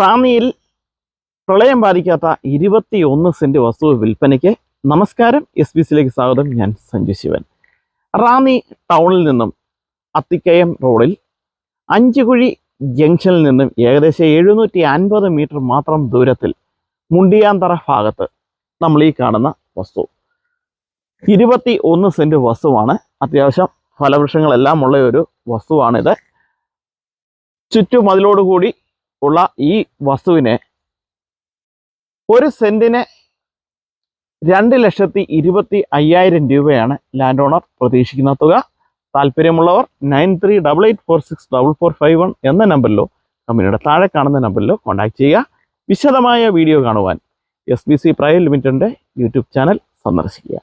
റാന്നിയിൽ പ്രളയം ബാധിക്കാത്ത ഇരുപത്തി ഒന്ന് സെന്റ് വസ്തു വിൽപ്പനയ്ക്ക് നമസ്കാരം എസ് ബി സിയിലേക്ക് സ്വാഗതം. ഞാൻ സഞ്ജു ശിവൻ. റാന്നി ടൗണിൽ നിന്നും അത്തിക്കയം റോഡിൽ അഞ്ചുകുഴി ജംഗ്ഷനിൽ നിന്നും ഏകദേശം എഴുന്നൂറ്റി അൻപത് മീറ്റർ മാത്രം ദൂരത്തിൽ മുണ്ടിയാന്തറ ഭാഗത്ത് നമ്മൾ ഈ കാണുന്ന വസ്തു. ഇരുപത്തി ഒന്ന് സെന്റ് വസ്തുവാണ്. അത്യാവശ്യം ഫലവൃക്ഷങ്ങളെല്ലാം ഉള്ള ഒരു വസ്തുവാണിത്. ചുറ്റുമതിലോടുകൂടി ഉള്ള ഈ വസ്തുവിനെ ഒരു സെന്റിന് രണ്ട് ലക്ഷത്തി ഇരുപത്തി അയ്യായിരം രൂപയാണ് ലാൻഡ് ഓണർ പ്രതീക്ഷിക്കുന്ന തുക താല്പര്യമുള്ളവർ nine three double eight four six double four five one എന്ന നമ്പറിലോ കമ്പനിയുടെ താഴെ കാണുന്ന നമ്പറിലോ കോൺടാക്ട് ചെയ്യുക. വിശദമായ വീഡിയോ കാണുവാൻ എസ് ബി സി പ്രൈവറ്റ് ലിമിറ്റഡിന്റെ യൂട്യൂബ് ചാനൽ സന്ദർശിക്കുക.